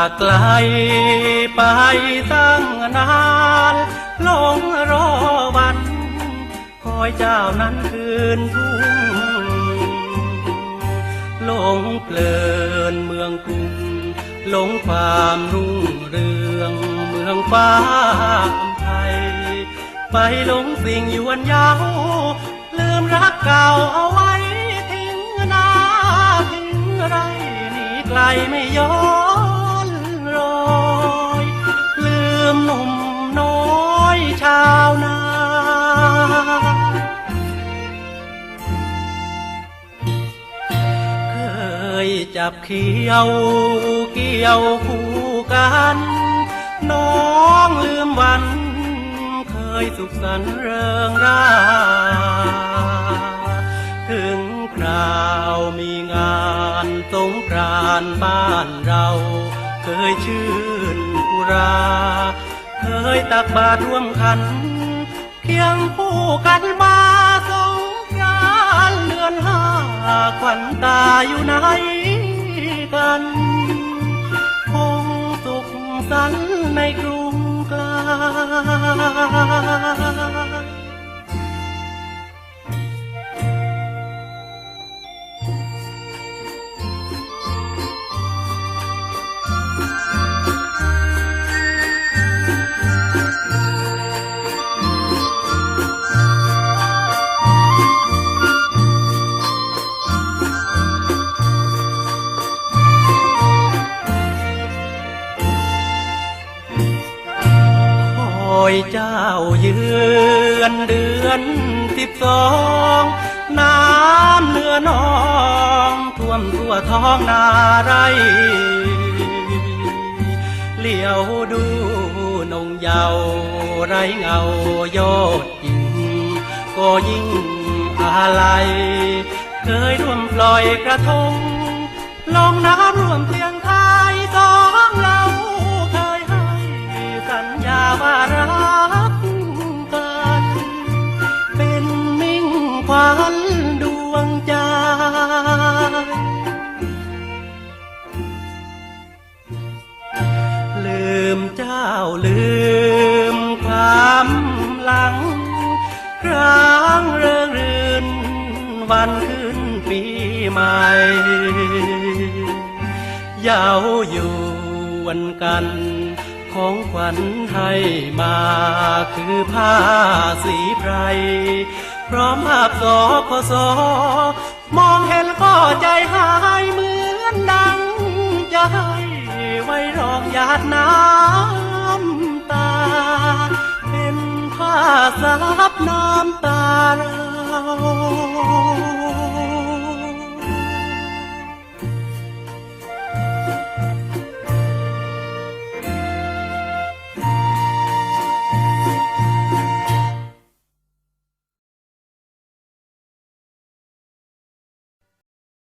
จากไกลไปตั้งนานหลงรอวัน คอยเจ้านั้นคืนทุ่งหลงเพลินเมืองกรุงหลงความรุ่งเรืองเมืองฟ้าไทยไปหลงสิ่งยวนยาวลืมรักเก่าเอาไว้ทิ้งนาทิ้งไรหนีไกลไม่ย้อน จับเขียวเกี่ยวคู่กัน น้องลืมวัน เคยสุขสันต์เริงราถึงคราวมีงานสงกรานบ้านเรา เคยชื่นอุรา เคยตักบาตรร่วมขัน เคียงคู่กันมาสงกรานเดือนห้าขวัญตาอยู่ไหน กัน คงสุขสันต์ในกรุงกลค อยเจ้าเยือนเดือนสิบสองน้ำเนื้อนองท่วมทั่วท้องนาไรเหลียวดูนงเยาไรเงาโยดยิงก็ยิ่งอะไร เคยร่วมปล่อยกระทงลองน้ำร่วมเพียง ลืมความหลัง ครั้งเริงรื่นวันขึ้นปีใหม่ยาวอยู่วันกันของขวัญให้มาคือผ้าสีไพรพร้อมภาพสอขอสอมองเห็นก็ใจหายเหมือนดังให้ไว้รองหยาดน้ำ ซับน้ำตาเรา